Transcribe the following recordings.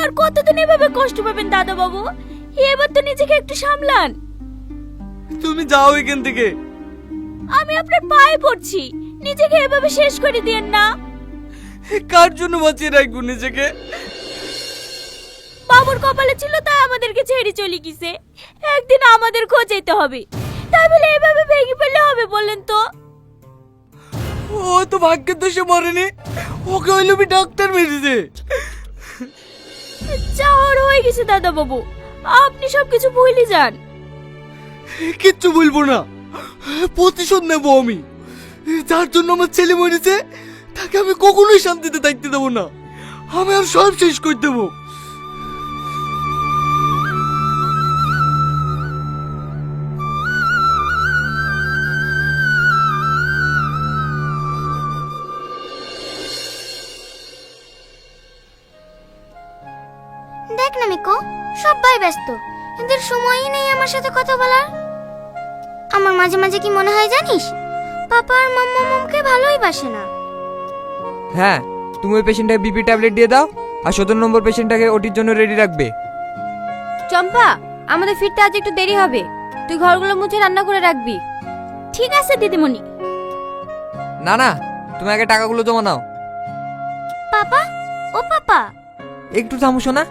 আর কতদিন এভাবে কষ্ট পাবেন দাদা বাবু এবার তো নিজেকে একটু সামলান। তুমি যাও এখান থেকে। আমি আপনার পায়ে পড়ছি। নিজেকে এভাবে শেষ করে দিয়েন না। কার জন্য বাঁচিয়ে রাখব নিজেকে? বাবুর কপালে ছিল তাই আমাদেরকে ছেড়ে চলে গেছে। একদিন আমাদের খোঁজ খোঁজাইতে হবে। তাই বলে এভাবে ভেঙে ফেললে হবে বললেন তো? ও তো ভাগ্যের দোষে মরেনি। ওকে ওই লোভি ডাক্তার মেরেছে। যা হওয়ার হয়ে গেছে দাদা বাবু আপনি সবকিছু ভুলে যান। কিচ্ছু বলব না। প্রতিশোধ নেব আমি। যার জন্য আমার ছেলে মরেছে তাকে আমি কখনোই শান্তিতে থাকতে দেবো না। আমি আর সব শেষ করে দেবো। দেখ না মিকো সবাই ব্যস্ত। এদের সময়ই নেই আমার সাথে কথা বলার। আমার মাঝে মাঝে কি মনে হয় জানিস? পাপা আর মাম্মা মমকে ভালোই বাসে না। হ্যাঁ তুমি ওই পেশেন্টটাকে বিপি ট্যাবলেট দিয়ে দাও আর সতেরো নম্বর পেশেন্টটাকে ওটির জন্য রেডি রাখবে। চম্পা আমাদের ফিরতে আজ একটু দেরি হবে। তুই ঘরগুলো মুছে রান্না করে রাখবি। ঠিক আছে দিদিমণি। না না তুমি আগে টাকাগুলো জমা নাও। পাপা? ও পাপা? একটু থামো শোনা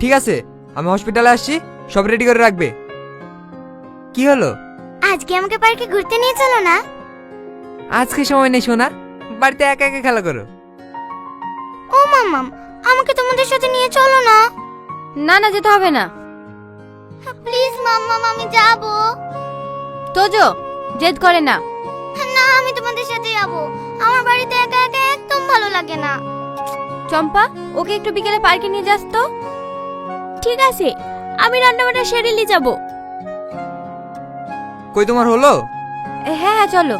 ঠিক আছে আমি হসপিটালে আসছি সব রেডি করে রাখবে। কি হলো? আজকে আমাকে পার্কে ঘুরতে নিয়ে চলো না। আজকে সময় নেই শোনা বাড়িতে একা একা খেলা করো। ও মাম্মাম আমাকে তোমাদের সাথে নিয়ে চলো না। না না যেতে হবে না। প্লিজ মাম্মাম আমি যাব। তোজো জেদ করে না। না আমি তোমাদের সাথে যাব। আমার বাড়িতে একা একা একদম ভালো লাগে না। চম্পা ওকে একটু বিকেলে পার্কে নিয়ে যাস তো। ঠিক আছে আমি রান্নাবান্না সেরে নিয়ে যাব। কই তোমার হলো? হ্যাঁ হ্যাঁ চলো।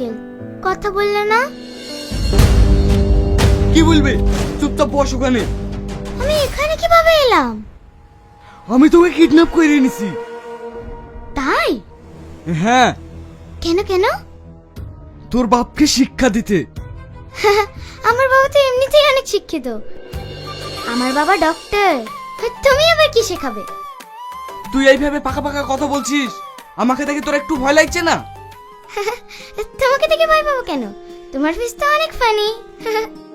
আঙ্কেল কথা বললে না? কি বলবে? চুপচাপ বস ওখানে। আমি এখানে কীভাবে এলাম? আমি তোকে কিডন্যাপ করে এনেছি। তাই? হ্যাঁ। কেন কেন? তোর বাপকে শিক্ষা দিতে। আমার বাবা তো এমনিতেই অনেক শিক্ষিত। আমার বাবা ডক্টর তুমি আবার কি শেখাবে? তুই এইভাবে পাকা পাকা কথা বলছিস? আমাকে দেখে তোর একটু ভয় লাগছে না? তোমাকে দেখে ভয় পাবো কেন? তোমার ফিস তো অনেক ফানি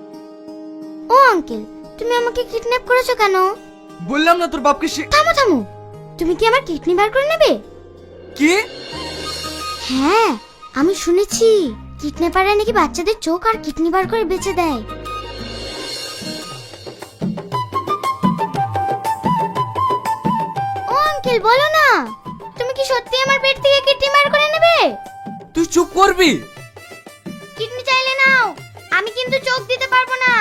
ও আঙ্কেল তুমি আমাকে কিডন্যাপ করেছ কেন? বললাম না তোর বাপকে শি- থামো থামো। তুমি কি আমার কিডনি বার করে নেবে? কি? হ্যাঁ আমি শুনেছি কিডন্যাপাররা নাকি বাচ্চাদের চোখ আর কিডনি বার করে বেচে দেয়। ও আঙ্কেল বলো না। তুমি কি সত্যি আমার পেট থেকে কিডনি বার করে নেবে? তুই চুপ করবি? কিডনি চাইলে নাও আমি কিন্তু চোখ দিতে পারব না।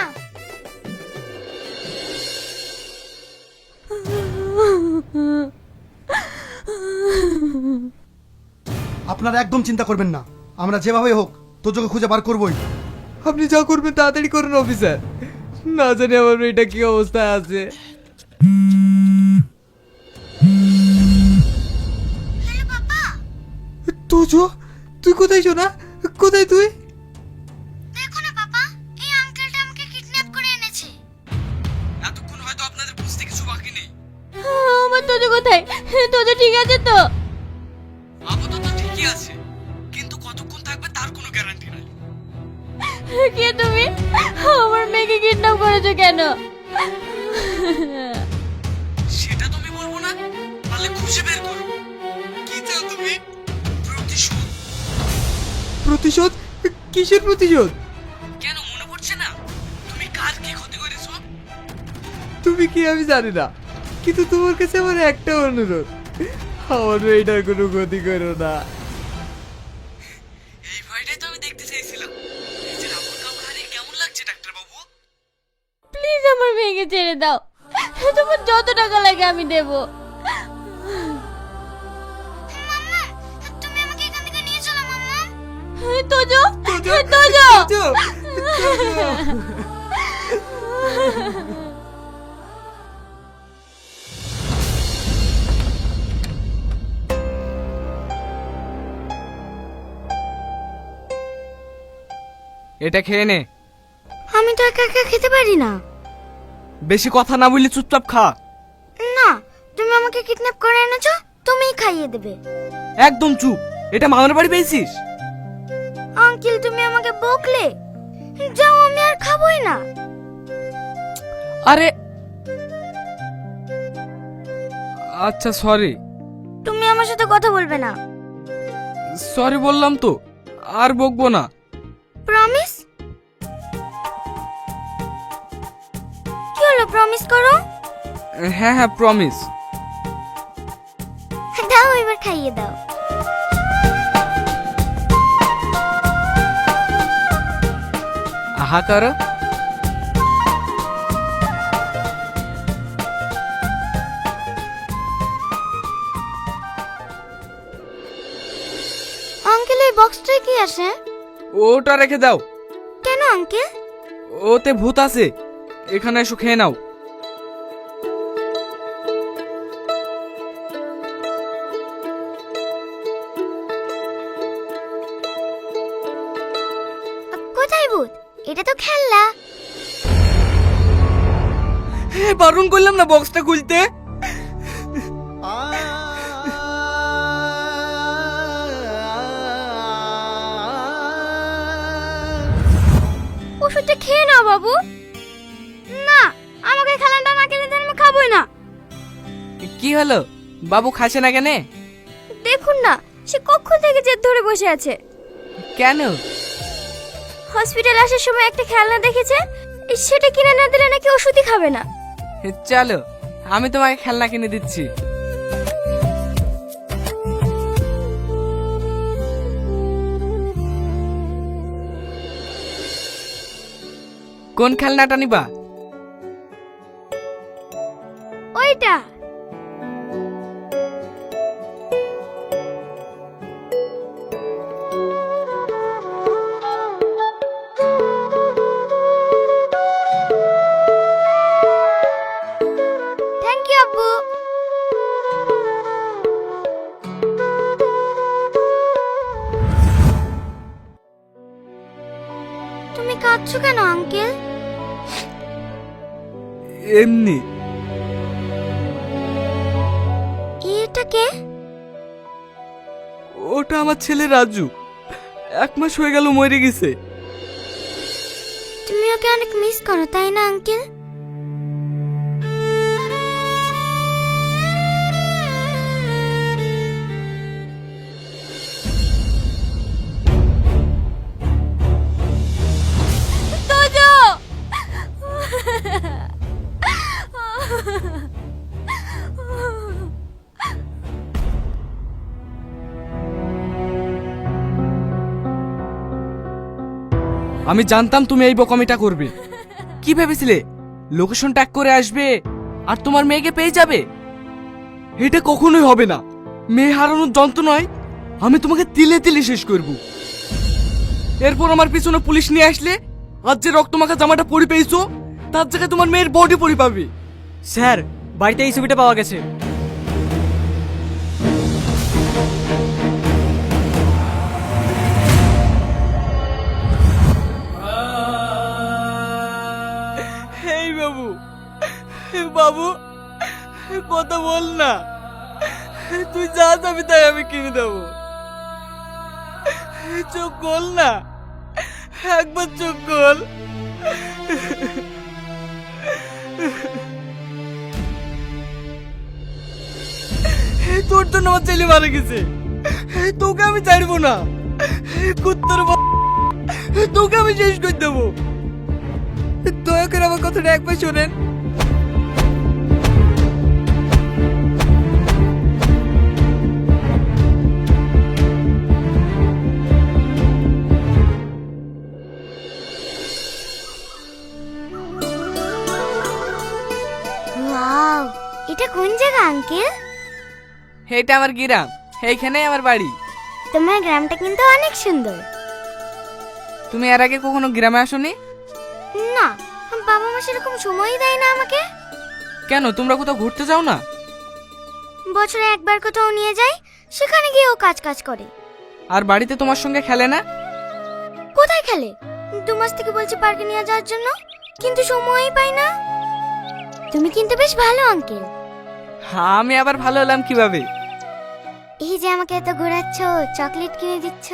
আপনারা একদম চিন্তা করবেন না। আমরা যেভাবে হোক তোজোকে খুঁজে বার করবই। আপনি যা করবেন তাড়াতাড়ি করুন অফিসার। না জানি আমার মেয়েটা কি অবস্থায় আছে। তোজো? তুই কোথায় শোনা কোথায় তুই? দেখো না পাপা এই আঙ্কেলটা আমাকে কিডন্যাপ করে এনেছে। এতক্ষণ হয়তো আপনাদের বুঝতে কিছু বাকি নেই। আমার তোজো কোথায়? তোজো ঠিক আছে তো? আপাতত ঠিকই আছে কিন্তু কতক্ষণ থাকবে তার কোনো গ্যারান্টি নাই। কে তুমি? আমার মেয়েকে কিডন্যাপ করেছ কেন? সেটা তুমি বলব না পারলে খুঁজে বের করো। প্রতিশোধ? কিসের প্রতিশোধ? কেন মনে পড়ছে না? তুমি কার কি ক্ষতি করেছ? তুমি কি আমি জানি না কিন্তু তোমার কাছে আমার একটা অনুরোধ। আমার মেয়েটার কোনো ক্ষতি করো না। এই ভয়টাই তো আমি দেখতে চাইছিলাম। হারিয়ে কেমন লাগছে ডাক্তার বাবু প্লিজ আমার মেয়েকে ছেড়ে দাও। তোমার যত টাকা লাগে আমি দেবো। তোজো তোজো তোজো! এটা খেয়ে নে। আমি তো একা একা খেতে পারি না। বেশি কথা না বললে চুপচাপ খা। না তুমি আমাকে কিডন্যাপ করে এনেছো তুমিই খাইয়ে দেবে। একদম চুপ। এটা মামার বাড়ি পেয়েছিস? আঙ্কেল তুমি আমাকে বকলে? যাও আমি আর খাবোই না। আরে আচ্ছা সরি তুমি আমার সাথে কথা বলবে না। সরি বললাম তো আর বকবো না। প্রমিস কি হলো প্রমিস করো? হ্যাঁ হ্যাঁ প্রমিস দাও এবার খাইয়ে দাও। করো আঙ্কেল এই বক্সটায় কি আছে? ওটা রেখে দাও। কেন আঙ্কেল? ওতে ভূত আছে। এখানে এসো খেয়ে নাও। বারণ করলাম না বক্সটা খুলতে? ওষুধটা খেয়ে নাও বাবু। না আমাকে খেলানটা না খেলে তো আমি খাবোই না। কি হলো? বাবু খাচ্ছে না কেন? দেখুন না সে কখন থেকে জেদ ধরে বসে আছে। কেন? হসপিটাল আসার সময় একটা খেলনা দেখেছে সেটা কিনে না দিলে নাকি ওষুধই খাবে না। চলো আমি তোমাকে খেলনা কিনে দিচ্ছি। কোন খেলনাটা নিবা? আঙ্কেল এমনি। এটা কে? ওটা আমার ছেলে রাজু। এক মাস হয়ে গেল মরে গেছে। তুমি ওকে অনেক মিস করো তাই না আঙ্কেল আমি জানতাম তুমি এই বকমিটা করবে। কি ভেবেছিলে? লোকেশন ট্যাগ করে আসবে আর তোমার মেয়েকে পেয়ে যাবে? এটা কখনোই হবে না। মেয়ে হারানোর যন্ত্র নয়, আমি তোমাকে তিলে তিলে শেষ করব। এরপর আমার পিছনে পুলিশ নিয়ে আসলে আজ যে রক্তমাখা জামাটা পরি পেয়েছ, তার জায়গায় তোমার মেয়ের বডি পরি পাবে স্যার, বাড়িতে এই ছবিটা পাওয়া গেছে। বাবু, কথা বল না। তুই যা যাবি তাই আমি কিনে দেবো। চোখ গোল না। একবার চোখ গোল তোর জন্য আমার ছেলে মারা গেছে। তোকে আমি ছাড়বো না। কুত্তর তোকে আমি শেষ করে দেবো। দয়া করে আমার কথাটা একবার শোনেন। জায়গা আঙ্কেল এটা আমার গ্রাম এইখানেই আমার বাড়ি। তোমার গ্রামটা কিন্তু অনেক সুন্দর। তুমি এর আগে কখনো গ্রামে আসোনি? না বাবা মা সেরকম সময়ই দেয় না আমাকে। কেন তোমরা কোথাও ঘুরতে যাও না? বছরে একবার কোথাও নিয়ে যায় সেখানে গিয়ে ও কাজ কাজ করে। আর বাড়িতে তোমার সঙ্গে খেলে না? কোথায় খেলে? দু মাস থেকে বলছি পার্কে নিয়ে যাওয়ার জন্য কিন্তু সময়ই পাই না। তুমি কিন্তু বেশ ভালো আঙ্কেল আমি আবার ভালো হলাম কীভাবে? এই যে আমাকে এত ঘোরাচ্ছ চকলেট কিনে দিচ্ছ।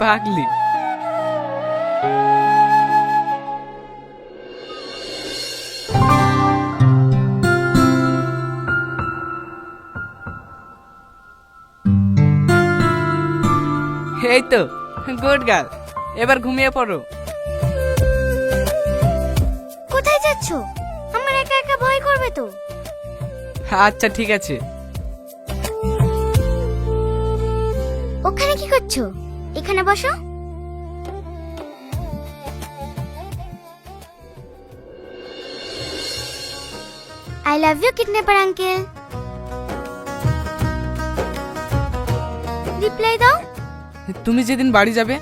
পাগলি। এই তো গুড গার্ল এবার ঘুমিয়ে পড়ো। কোথায় যাচ্ছ? আমার একা একা ভয় করবে তো। আচ্ছা ঠিক আছে। ওখানে কি করছ? এখানে বসো। I love you kidnapper uncle reply দাও। তুমি যেদিন বাড়ি যাবে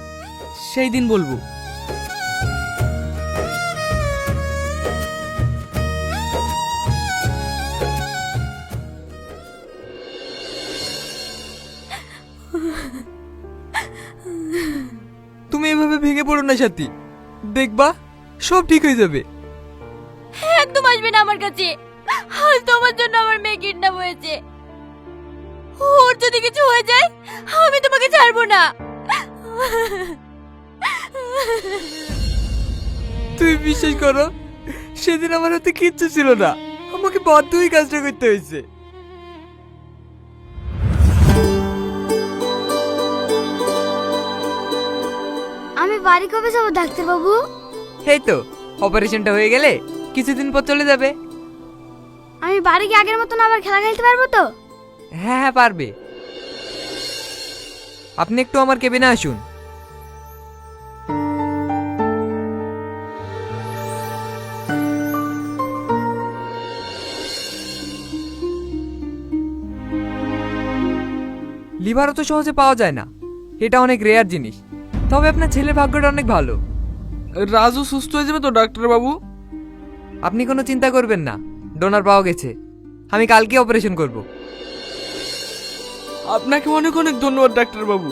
সেই দিন বলব। সাথী। দেখবা সব ঠিক হয়ে যাবে। একদম আসবে না আমার কাছে। আজ তোমার জন্য আমার মেয়ে কিডন্যাপ হয়েছে। ওর যদি কিছু হয়ে যায় আমি তোমাকে ছাড়বো না। তুমি বিশ্বাস করো সেদিন আমার হাতে কিচ্ছু ছিল না। আমাকে বাধ্য হয়ে কাজটা করতে হয়েছে। বাড়ি কবে যাব ডাক্তার বাবু এই তো অপারেশনটা হয়ে গেলে কিছুদিন পর চলে যাবে। আমি বাড়ি গিয়ে আগের মতন আবার খেলা খেলতে পারব তো? হ্যাঁ হ্যাঁ পারবে। আপনি একটু আমার কেবিনে আসুন। লিভারও তো সহজে পাওয়া যায় না। এটা অনেক রেয়ার জিনিস। তবে আপনার ছেলের ভাগ্যটা অনেক ভালো। রাজু সুস্থ হয়ে যাবে তো ডাক্তার বাবু আপনি কোনো চিন্তা করবেন না ডোনার পাওয়া গেছে। আমি কালকে অপারেশন করব। আপনাকে অনেক অনেক ধন্যবাদ ডাক্তার বাবু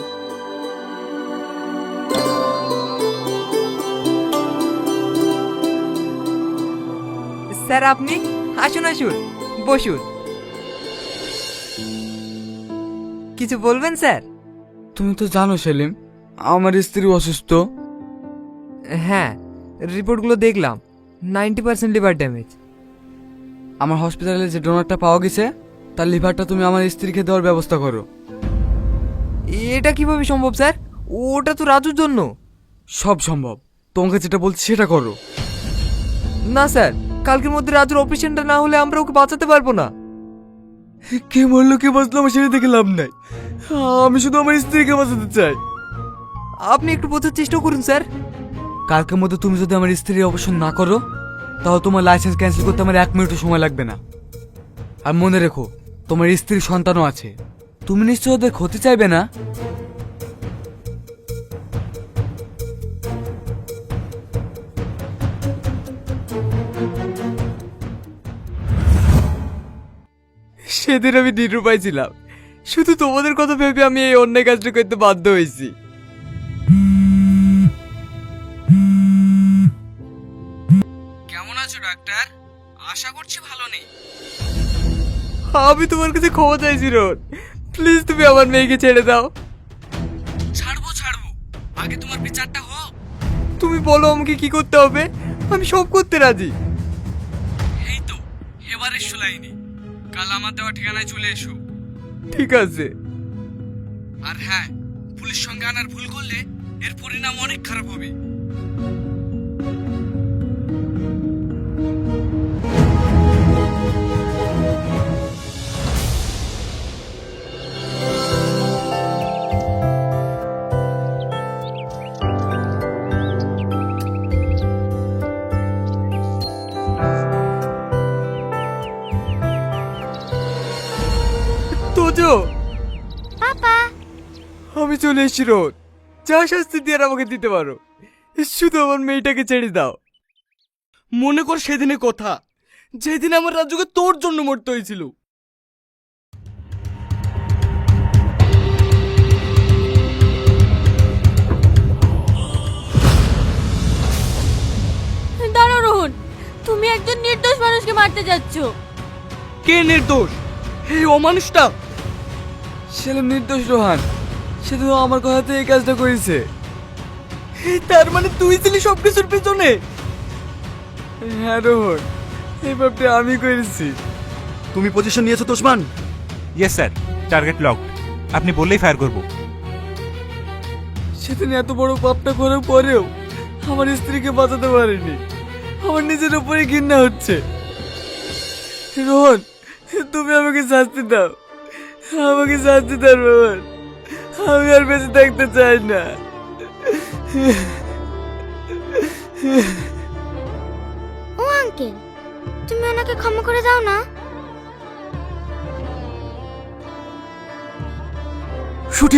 স্যার আপনি আসুন আসুন বসুন। কিছু বলবেন স্যার? তুমি তো জানো সেলিম আমার স্ত্রী অসুস্থ? হ্যাঁ রিপোর্টগুলো দেখলাম। Ninety percent liver damage. আমার হসপিটালে যে ডোনারটা পাওয়া গেছে তার লিভারটা তুমি আমার স্ত্রীকে দেওয়ার ব্যবস্থা করো। এটা কীভাবে সম্ভব স্যার? ওটা তো রাজুর জন্য। সব সম্ভব। তোমাকে যেটা বলছি সেটা করো। না স্যার। কালকের মধ্যে রাজুর অপারেশনটা না হলে আমরা ওকে বাঁচাতে পারব না। কে মরলো কে বাঁচলো আমার সেটা দেখে লাভ নাই। আমি শুধু আমার স্ত্রীকে বাঁচাতে চাই। আপনি একটু বোঝার চেষ্টা করুন, স্যার। কালকের মধ্যে তুমি যদি আমার স্ত্রীর অবসর না করো, তাহলে তোমার লাইসেন্স ক্যান্সেল করতে আমার এক মিনিটও সময় লাগবে না। আর মনে রেখো, তোমার স্ত্রীর সন্তানও আছে। তুমি নিশ্চয় ওদের ক্ষতি চাইবে না? সেদিন আমি নিরুপায় ছিলাম। শুধু তোমাদের কথা ভেবে আমি এই অন্যায় কাজটা করতে বাধ্য হয়েছি। কেমন আছো ডাক্তার? আশা করছি ভালো নেই। আমি তোমার কাছে ক্ষমা চাইছি রোড প্লিজ তুমি আমার মেয়েকে ছেড়ে দাও। ছাড়বো ছাড়বো। আগে তোমার বিচারটা হোক। তুমি বলো আমাকে কি করতে হবে। আমি সব করতে রাজি। এই তো এবার এসো লাইনে। কাল আমার দেওয়া ঠিকানায় চলে এসো। ঠিক আছে। আর হ্যাঁ পুলিশ সঙ্গে আনার ভুল করলে এর পরিণাম অনেক খারাপ হবে। এসেছি রোড যা শাস্তি দিয়ে আর আমাকে দিতে পারো। শুধু আমার মেয়েটাকে ছেড়ে দাও। মনে কর সেদিনের কথা। যেদিন আমার রাজ্যকে তোর জন্য মরতে হয়েছিল। দাঁড়াও রোহন তুমি একজন নির্দোষ মানুষকে মারতে যাচ্ছ। কে নির্দোষ? এই অমানুষটা? সেলাম নির্দোষ রোহান। সে তো আমার কথাতে এই কাজটা করেছে। এই তার মানে তুই ছিলি সবকিছুর পেছনে? হ্যাঁ রোহন এই ব্যাপারটা আমি করেছি। তুমি পজিশন নিয়েছো তোষমান ইয়েস স্যার টার্গেট লকড আপনি বললেই ফায়ার করব। সেদিন এত বড় পাপটা করার পরেও আমার স্ত্রীকে বাঁচাতে পারিনি। আমার নিজের উপরে ঘৃণা হচ্ছে। রোহন তুমি আমাকে শাস্তি দাও। আমাকে শাস্তি দাও রোহন। আমি আর বেঁচে থাকতে চাই না। ও আঙ্কেল তুমি ওনাকে ক্ষমা করে দাও না। Shoot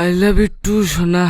I love you too সোনা